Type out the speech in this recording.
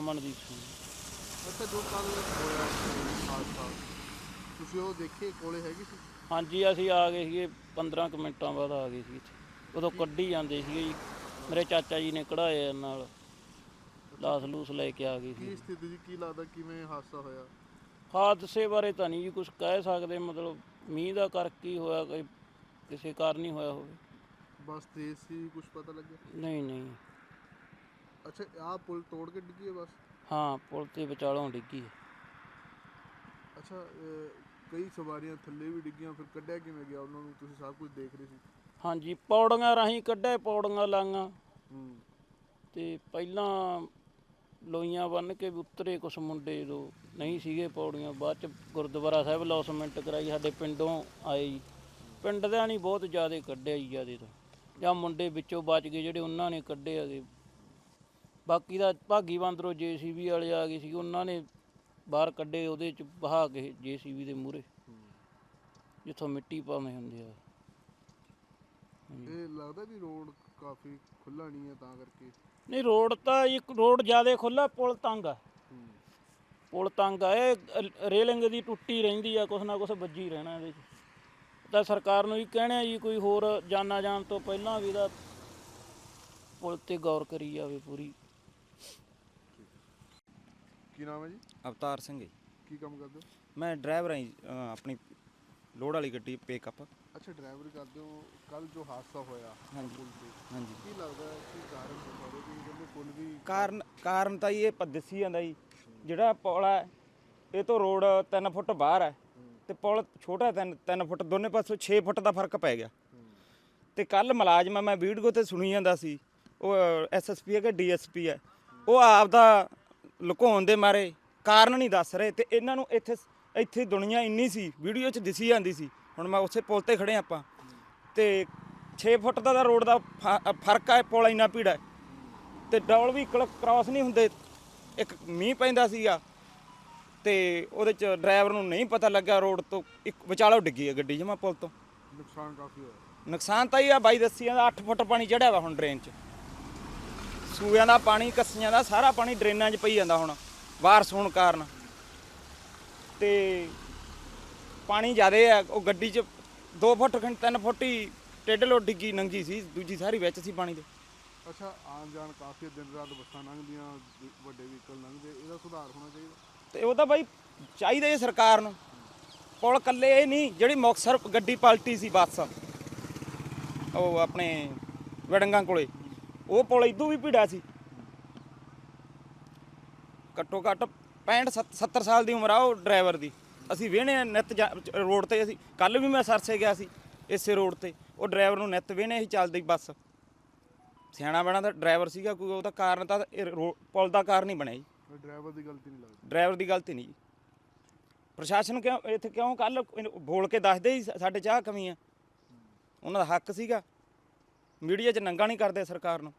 ਅਮਨਦੀਪ ਸਿੰਘ। ਅੱਛਾ ਜੋ ਕੱਲ ਹੋਇਆ ਸੀ ਹਾਦਸਾ ਤੁਸੀਂ ਉਹ ਦੇਖੇ ਕੋਲੇ ਹੈਗੀ ਸੀ? ਹਾਂਜੀ ਅਸੀਂ ਆ ਗਏ ਸੀਗੇ 15 ਕੁ ਮਿੰਟਾਂ ਬਾਅਦ ਆ ਗਏ ਸੀ ਇੱਥੇ। ਉਦੋਂ ਕੱਢੀ ਜਾਂਦੇ ਸੀਗੇ ਜੀ। ਮੇਰੇ ਚਾਚਾ ਜੀ ਨੇ ਕਢਾਏ ਨਾਲ। ਲਾਸ ਲੂਸ ਲੈ ਕੇ ਆ ਗਏ ਕੀ ਸੀ ਸਥਿਤੀ ਜੀ? ਕੀ ਲੱਗਦਾ ਕਿਵੇਂ ਹਾਦਸਾ ਹੋਇਆ? ਹਾਦਸੇ ਬਾਰੇ ਤਾਂ ਨਹੀਂ ਜੀ ਕੁਝ ਕਹਿ ਸਕਦੇ। ਮਤਲਬ ਮੀਂਹ ਦਾ ਕਰਕੇ ਹੀ ਹੋਇਆ ਕੋਈ ਕਿਸੇ ਕਾਰਨ ਹੀ ਹੋਇਆ ਹੋਵੇ। ਬਸ ਤੇਜ਼ ਸੀ ਕੁਝ ਪਤਾ ਲੱਗਿਆ? ਨਹੀਂ ਨਹੀਂ। ਅੱਛਾ ਆਹ ਪੁਲ ਤੋੜ ਕੇ ਡਿੱਗੀ ਹੈ ਬਸ? ਹਾਂ ਪੁਲ ਤੇ ਵਿਚਾਲੋਂ ਡਿੱਗੀ ਹੈ। ਅੱਛਾ ਅਹ, ਕਈ ਸਵਾਰੀਆਂ ਥੱਲੇ ਵੀ ਡਿੱਗੀਆਂ ਫਿਰ ਕੱਢਿਆ ਕਿਵੇਂ ਗਿਆ? ਉਹਨਾਂ ਨੂੰ ਤੁਸੀਂ ਸਭ ਕੁਝ ਦੇਖ ਰਹੇ ਸੀ? ਹਾਂਜੀ ਪੌੜੀਆਂ ਰਾਹੀਂ ਕੱਢੇ ਪੌੜੀਆਂ ਲਾਂਗਾ ਹੂੰ। ਤੇ ਪਹਿਲਾਂ ਲੋਈਆਂ ਬੰਨ ਕੇ ਵੀ ਉਤਰੇ ਕੁਛ ਮੁੰਡੇ ਜੋ ਨਹੀਂ ਸੀਗੇ ਪੌੜੀਆਂ ਬਾਅਦ ਚ ਗੁਰਦੁਆਰਾ ਸਾਹਿਬ ਲੌਸਮੈਂਟ ਕਰਾਈ ਸਾਡੇ ਪਿੰਡੋਂ ਆਏ ਜੀ। ਪਿੰਡ ਦੇ ਨਹੀਂ ਬਹੁਤ ਜ਼ਿਆਦਾ ਕੱਢਿਆ ਜੀ ਜ਼ਿਆਦੇ ਤਾਂ। ਜਾਂ ਮੁੰਡੇ ਵਿੱਚੋਂ ਬਚ ਗਏ ਜਿਹੜੇ ਉਹਨਾਂ ਨੇ ਕੱਢੇ ਹੈਗੇ। ਬਾਕੀ ਦਾ ਭਾਗੀ ਬੰਦਰੋਂ ਜੀਸੀਬੀ ਵਾਲੇ ਆ ਗਏ ਸੀ ਉਹਨਾਂ ਨੇ ਬਾਹਰ ਕੱਢੇ ਉਹਦੇ ਚ ਬਹਾ ਕੇ ਜੀਸੀਬੀ ਦੇ ਮੂਹਰੇ। ਜਿੱਥੋਂ ਮਿੱਟੀ ਪਾਉਂਦੇ ਹੁੰਦੇ ਆ। ਇਹ ਲੱਗਦਾ ਵੀ ਰੋਡ ਕਾਫੀ ਖੁੱਲਾ ਨਹੀਂ ਹੈ ਤਾਂ ਕਰਕੇ। ਨਹੀਂ ਰੋਡ ਤਾਂ ਇੱਕ ਰੋਡ ਜ਼ਿਆਦਾ ਖੁੱਲਾ ਪੁਲ ਤੰਗ ਆ। ਪੁਲ ਤੰਗ ਆ ਇਹ ਰੇਲਿੰਗ ਦੀ ਟੁੱਟੀ ਰਹਿੰਦੀ ਆ ਕੁਛ ਨਾ ਕੁਛ ਵੱਜੀ ਰਹਿਣਾ ਇਹਦੇ 'ਚ। ਤਾਂ ਸਰਕਾਰ ਨੂੰ ਵੀ ਕਹਿਣਾ ਜੀ ਕੋਈ ਹੋਰ ਜਾਨਾ ਜਾਣ ਤੋਂ ਪਹਿਲਾਂ ਵੀ ਇਹਦਾ ਪੁਲ ਤੇ ਗੌਰ ਕਰੀ ਜਾਵੇ ਪੂਰੀ। ਕੀ ਨਾਮ ਹੈ ਜੀ? ਅਵਤਾਰ ਸਿੰਘ ਜੀ। ਕੀ ਕੰਮ ਕਰਦੇ ਹੋ? ਮੈਂ ਡਰਾਈਵਰ ਹਾਂ ਜੀ, ਅਹ ਆਪਣੀ ਲੋਡ ਵਾਲੀ ਗੱਡੀ ਪਿਕਅਪ ਅੱਛਾ ਡਰਾਈਵਰੀ ਕਰਦੇ ਹੋ ਕੱਲ ਜੋ ਹਾਦਸਾ ਹੋਇਆ ਹਾਂਜੀ। ਪੁਲ ਤੇ। ਹਾਂਜੀ। ਕੀ ਲੱਗਦਾ ਹੈ ਕਿ ਕਾਰਨ ਬਤਾਓ ਕਿ ਕਹਿੰਦੇ ਪੁਲ ਵੀ ਕਾਰਨ ਕਾਰਨ ਤਾਂ ਜੀ ਇਹ ਪ- ਦੱਸੀ ਜਾਂਦਾ ਜੀ। ਜਿਹੜਾ ਪੁਲ ਹੈ ਇਹ ਤੋਂ ਰੋਡ 3 ਫੁੱਟ ਬਾਹਰ ਹੈ ਤੇ ਪੁਲ ਛੋਟਾ 3 3 ਫੁੱਟ ਦੋਨੇ ਪਾਸੋਂ 6 ਫੁੱਟ ਦਾ ਫ਼ਰਕ ਪੈ ਗਿਆ। ਤੇ ਕੱਲ ਮੁਲਾਜ਼ਮ ਮੈਂ ਵੀਡੀਓ ਤੇ ਸੁਣੀ ਜਾਂਦਾ ਸੀ ਉਹ ਐਸਐਸਪੀ ਹੈ ਕਿ ਡੀਐਸਪੀ ਹੈ। ਉਹ ਆਪਦਾ ਲੁਕਾਉਣ ਦੇ ਮਾਰੇ ਕਾਰਨ ਨਹੀਂ ਦੱਸ ਰਹੇ ਤੇ ਇਹਨਾਂ ਨੂੰ ਇੱਥੇ ਇੱਥੇ ਦੁਨੀਆ ਇੰਨੀ ਸੀ ਵੀਡੀਓ 'ਚ ਦਿਸੀ ਜਾਂਦੀ ਸੀ। ਹੁਣ ਮੈਂ ਉਸੇ ਪੁਲ ਤੇ ਖੜੇ ਆਪਾਂ। ਤੇ 6 ਫੁੱਟ ਦਾ ਤਾਂ ਰੋਡ ਦਾ ਫ਼ਰਕ ਹੈ ਪੁਲ ਇੰਨਾ ਭੀੜਾ ਹੈ ਤੇ ਡਬਲ ਵੀ ਕ੍ਰਾਸ ਨਹੀਂ ਹੁੰਦੇ ਇੱਕ ਮੀਂਹ ਪੈਂਦਾ ਸੀਗਾ। ਤੇ ਉਹਦੇ ਚ ਡਰਾਈਵਰ ਨੂੰ ਨਹੀਂ ਪਤਾ ਲੱਗਾ ਰੋਡ ਤੋਂ ਇੱਕ ਵਿਚਾਲੋ ਡਿੱਗੀ ਹੈ ਗੱਡੀ ਜਮਾ ਪੁਲ ਤੋਂ। ਨੁਕਸਾਨ ਕਾਫੀ ਹੋਇਆ। ਨੁਕਸਾਨ ਤਾਂ ਇਹ ਆ ਬਾਈ ਦੱਸੀਆਂ ਦਾ 8 ਫੁੱਟ ਪਾਣੀ ਚੜਿਆ ਵਾ ਹੁਣ ਡਰੇਨ 'ਚ। ਸੂਇਆਂ ਦਾ ਪਾਣੀ ਕੱਸੀਆਂ ਦਾ ਸਾਰਾ ਪਾਣੀ ਡਰੇਨਾਂ 'ਚ ਪਈ ਜਾਂਦਾ ਹੁਣ ਬਾਰਿਸ਼ ਹੋਣ ਕਾਰਨ। ਤੇ ਪਾਣੀ ਜ਼ਿਆਦੇ ਆ ਉਹ ਗੱਡੀ 'ਚ 2 ਫੁੱਟ ਖੰਡ 3 ਫੁੱਟ ਹੀ ਟੇਢ ਲੋ ਡਿੱਗੀ ਨੰਗੀ ਸੀ ਦੂਜੀ ਸਾਰੀ ਵਿੱਚ ਸੀ ਪਾਣੀ ਦੇ ਅੱਛਾ ਆਉਣ ਜਾਣ ਕਾਫੀ ਦਿਨ ਰਾਤ ਬੱਸਾਂ ਲੰਘਦੀਆਂ ਵੱਡੇ ਵਹੀਕਲ ਲੰਘਦੇ ਇਹਦਾ ਸੁਧਾਰ ਹੋਣਾ ਚਾਹੀਦਾ? ਤੇ ਉਹ ਤਾਂ ਬਾਈ ਚਾਹੀਦਾ ਹੀ ਸਰਕਾਰ ਨੂੰ। ਪੁਲ ਕੱਲੇ ਇਹ ਨਹੀਂ ਜਿਹੜੀ ਮੁਕਤਸਰ ਗੱਡੀ ਪਲਟੀ ਸੀ ਬੱਸ ਉਹ ਆਪਣੇ ਵੜੰਗਾ ਕੋਲੇ। ਉਹ ਪੁਲ ਇਦੋਂ ਵੀ ਭੀੜਾ ਸੀ। ਘੱਟੋ ਘੱਟ 65 ਸੱਤ- 70 ਸਾਲ ਦੀ ਉਮਰ ਆ ਉਹ ਡਰਾਈਵਰ ਦੀ। ਅਸੀਂ ਵੇਹਣੇ ਨਿਤ ਰੋਡ ਤੇ ਅਸੀਂ ਕੱਲ ਵੀ ਮੈਂ ਸਰਸੇ ਗਿਆ ਸੀ ਇਸੇ ਰੋਡ ਤੇ। ਉਹ ਡਰਾਈਵਰ ਨੂੰ ਨਿਤ ਵੇਹਣੇ ਹੀ ਚੱਲਦੀ ਬੱਸ। ਸਿਆਣਾ ਬਣਾ ਦਾ ਡਰਾਈਵਰ ਸੀਗਾ ਕੋਈ ਉਹਦਾ ਕਾਰਨ ਤਾਂ ਪੁਲ ਦਾ ਕਾਰਨ ਹੀ ਬਣਿਆ ਜੀ। ਡਰਾਈਵਰ ਦੀ ਗਲਤੀ ਨਹੀਂ ਲੱਗਦੀ। ਡਰਾਈਵਰ ਦੀ ਗਲਤੀ ਨਹੀਂ ਜੀ। ਪ੍ਰਸ਼ਾਸਨ ਕਿਉਂ ਇੱਥੇ ਕਿਉਂ ਕੱਲ ਬੋਲ ਕੇ ਦੱਸਦੇ ਹੀ ਸਾਡੇ ਚਾਹ ਕਮੀ ਆ। ਉਹਨਾਂ ਦਾ ਹੱਕ ਸੀਗਾ। ਮੀਡੀਆ 'ਚ ਨੰਗਾ ਨਹੀਂ ਕਰਦੇ ਸਰਕਾਰ ਨੂੰ।